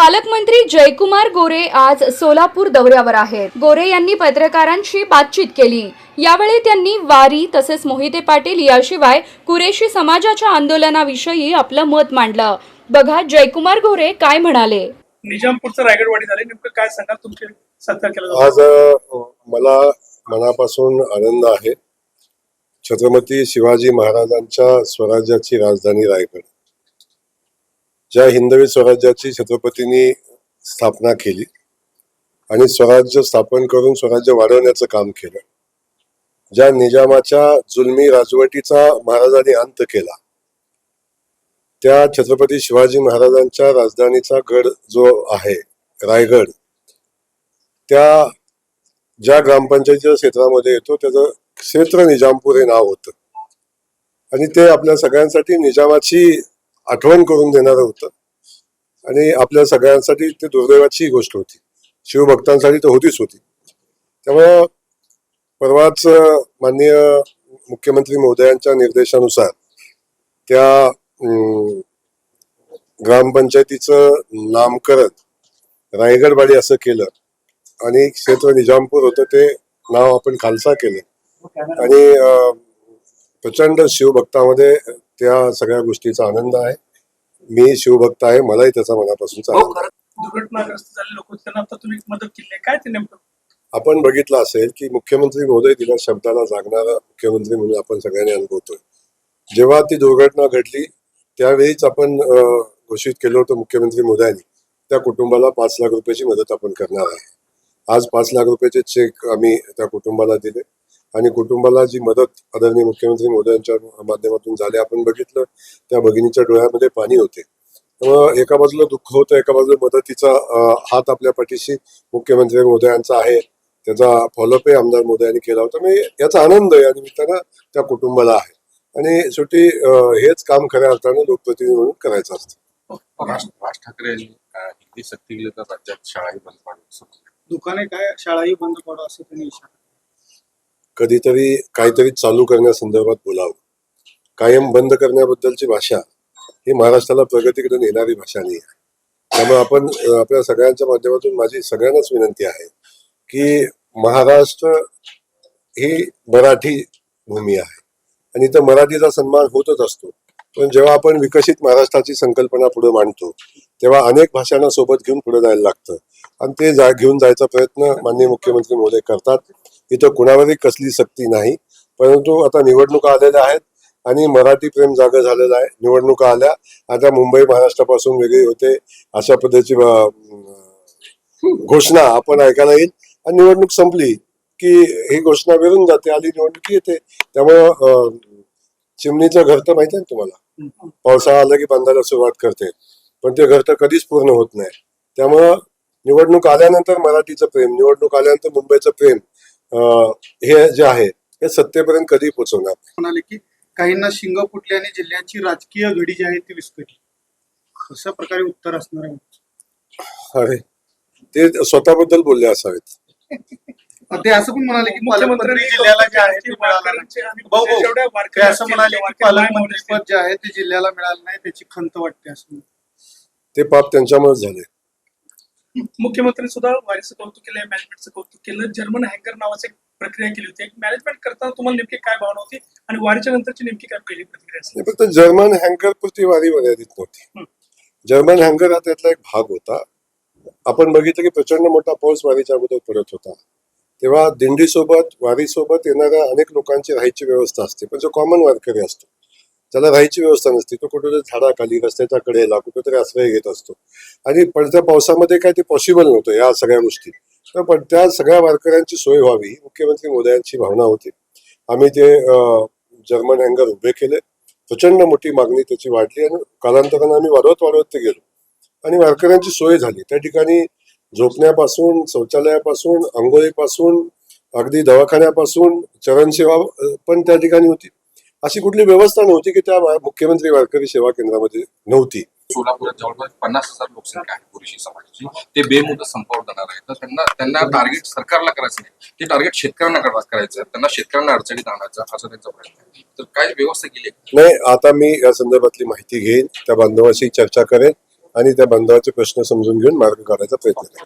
पालकमंत्री जयकुमार गोरे आज सोलापूर दौऱ्यावर आहेत. गोरे यांनी पत्रकारांशी बातचीत केली. यावेळी त्यांनी वारी तसेच मोहिते पाटील याशिवाय कुरेशी समाजाच्या आंदोलनाविषयी आपलं मत मांडलं. बघा जयकुमार गोरे काय म्हणाले. निजामपूरचं रायगडवाडी झाले. नेमकं काय सांगाल तुमचे सत्कार केला आज मला मनापासून आनंद आहे. छत्रपती शिवाजी महाराजांच्या स्वराज्याची राजधानी रायगड. ज्या हिंदवी स्वराज्याची छत्रपतींनी स्थापना केली आणि स्वराज्य स्थापन करून स्वराज्य वाढवण्याचं काम केलं. ज्या निजामाच्या जुलमी राजवटीचा महाराजांनी अंत केला त्या छत्रपती शिवाजी महाराजांच्या राजधानीचा गड जो आहे रायगड त्या ज्या ग्रामपंचायतीच्या क्षेत्रामध्ये येतो त्याचं क्षेत्र निजामपूर हे नाव होतं. आणि ते आपल्या सगळ्यांसाठी निजामाची आठवण करून देणारं होतं. आणि आपल्या सगळ्यांसाठी ते दुर्दैवाची गोष्ट होती. शिवभक्तांसाठी तर होतीच होती. त्यामुळं परवाच माननीय मुख्यमंत्री महोदयांच्या निर्देशानुसार त्या अं, ग्रामपंचायतीचं नामकरण रायगडवाडी असं केलं. आणि क्षेत्र निजामपूर होतं ते नाव आपण खालसा केलं. आणि प्रचंड शिवभक्तामध्ये त्या सगळ्या गोष्टीचा आनंद आहे. मी शिवभक्त आहे मलाही त्याचा मनापासूनचा आनंद आहे. दुर्घटनाग्रस्त झाले लोक त्यांना आता तुम्ही मदत केली आहे. काय ते नेमकं? आपण बघितलं असेल की मुख्यमंत्री महोदय दिल्या शब्दाला जागणारा मुख्यमंत्री म्हणून आपण सगळ्यांनी अनुभवतोय. जेव्हा ती दुर्घटना घडली त्यावेळीच आपण अं, घोषित केलं होतं मुख्यमंत्री महोदयांनी त्या कुटुंबाला पाच लाख रुपयाची मदत आपण करणार आहे. आज पाच लाख रुपयाचे चेक आम्ही त्या कुटुंबाला दिले. आणि कुटुंबाला जी मदत आदरणीय मुख्यमंत्री महोदयांच्या माध्यमातून झाली आपण बघितलं त्या भगिनीच्या डोळ्यामध्ये पाणी होते. त्यामुळं एका बाजूला दुःख होतं एका बाजूला मदतीचा हात आपल्या पाठीशी मुख्यमंत्री महोदयांचा आहे. त्याचा फॉलोअपही आमदार मोदयांनी केला होता. मी याचा आनंद या निमित्तानं त्या कुटुंबाला आहे. आणि शेवटी हेच काम खऱ्या अर्थानं लोकप्रतिनिधी म्हणून करायचं असतं. राज ठाकरे यांनी हिंदी सक्ती केली तर राज्यात शाळाही बंद पाडू. दुकाने काय? शाळाही बंद पडू असं त्यांनी इशारा कधीतरी काहीतरी चालू करण्यासंदर्भात बोलावं. कायम बंद करण्याबद्दलची भाषा ही महाराष्ट्राला प्रगतीकडे नेणारी भाषा नाही आहे. त्यामुळे आपण आपल्या सगळ्यांच्या माध्यमातून माझी सगळ्यांनाच विनंती आहे की महाराष्ट्र ही मराठी भूमी आहे. आणि इथं मराठीचा सन्मान होतच असतो. पण जेव्हा आपण विकसित महाराष्ट्राची संकल्पना पुढे मांडतो तेव्हा अनेक भाषांना सोबत घेऊन पुढे जायला लागतं. आणि ते जा घेऊन जायचा प्रयत्न माननीय मुख्यमंत्री महोदय करतात. इथं कुणावरही कसली सक्ती नाही. परंतु आता निवडणुका आलेल्या आहेत आणि मराठी प्रेम जाग झालेलं आहे. निवडणुका आल्या. आता मुंबई महाराष्ट्रापासून वेगळी होते. अशा पद्धतीची घोषणा आपण ऐकायला येईल. आणि निवडणूक संपली की ही घोषणा विरून जाते. आली निवडणुकी येते. त्यामुळं चिमणीचं घर तर माहिती आहे ना तुम्हाला? पावसाळा आला की बांधायला सुरुवात करते. पण ते घर तर कधीच पूर्ण होत नाही. त्यामुळं निवडणूक आल्यानंतर मराठीचं प्रेम निवडणूक आल्यानंतर मुंबईचं प्रेम हे जे आहे हे सत्तेपर्यंत कधी पोहोचवणार म्हणाले की काहींना शिंग फुटली आणि जिल्ह्याची राजकीय घडी जी आहे ती विस्कटली. अशा प्रकारे उत्तर असणार आहे? अरे ते स्वतःबद्दल बोलले असावेत. ते असं पण म्हणाले की पालकमंत्री जिल्ह्याला जे आहे ते मिळालं नाही. ते असं म्हणाले की पालकमंत्री पद जे आहे ते जिल्ह्याला मिळालं नाही त्याची खंत वाटते असं ते पाप त्यांच्यामुळेच झाले. मुख्यमंत्री सुद्धा वारीचं कौतुक केलं मॅनेजमेंटचं कौतुक केलं जर्मन हँकर नावाची एक प्रक्रिया केली होती. एक मॅनेजमेंट करताना तुम्हाला नेमकी काय भावना होती आणि वारीच्या नंतरची नेमकी काय पहिली प्रतिक्रिया नाही, फक्त जर्मन हँकर पुरती वारी मर्यादित नव्हती. जर्मन हँकर हा त्यातला एक भाग होता. आपण बघितलं की प्रचंड मोठा पाऊस वारीच्या अगोदर पडत होता. तेव्हा दिंडीसोबत वारीसोबत येणाऱ्या अनेक लोकांची राहायची व्यवस्था असते. पण जो कॉमन वारकरी असतो त्याला राहायची व्यवस्था नसते तो कुठेतरी झाडाखाली रस्त्याच्या कडेला कुठेतरी आश्रय घेत असतो. आणि पडत्या पावसामध्ये काय ते पॉसिबल नव्हतं या सगळ्या गोष्टी. तर पण त्या सगळ्या वारकऱ्यांची सोय व्हावी मुख्यमंत्री मोदयांची भावना होती. आम्ही ते अं, जर्मन हँगर उभे केले. प्रचंड मोठी मागणी त्याची वाढली आणि कालांतरानं आम्ही वाढवत वाढवत ते गेलो. आणि वारकऱ्यांची सोय झाली. त्या ठिकाणी झोपण्यापासून शौचालयापासून आंघोळीपासून अगदी दवाखान्यापासून चरणसेवा पण त्या ठिकाणी होती. अशी कुठली व्यवस्था नव्हती की त्या मुख्यमंत्री वारकरी सेवा केंद्रामध्ये नव्हती. सोलापुरात जवळपास पन्नास हजार लोकसंख्या आहे पुरुषी समाजाची. ते बेमुदत संपावर जाणार आहे तर त्यांना त्यांना टार्गेट सरकारला करायचं नाही. ते टार्गेट शेतकऱ्यांना करा- करायचं. त्यांना शेतकऱ्यांना अडचणीत आणायचं असं त्यांचा प्रयत्न आहे. तर काय व्यवस्था केली? नाही आता मी या संदर्भातली माहिती घेईन. त्या बांधवाशी चर्चा करेन. आणि त्या बांधवाचे प्रश्न समजून घेऊन मार्ग काढायचा प्रयत्न करा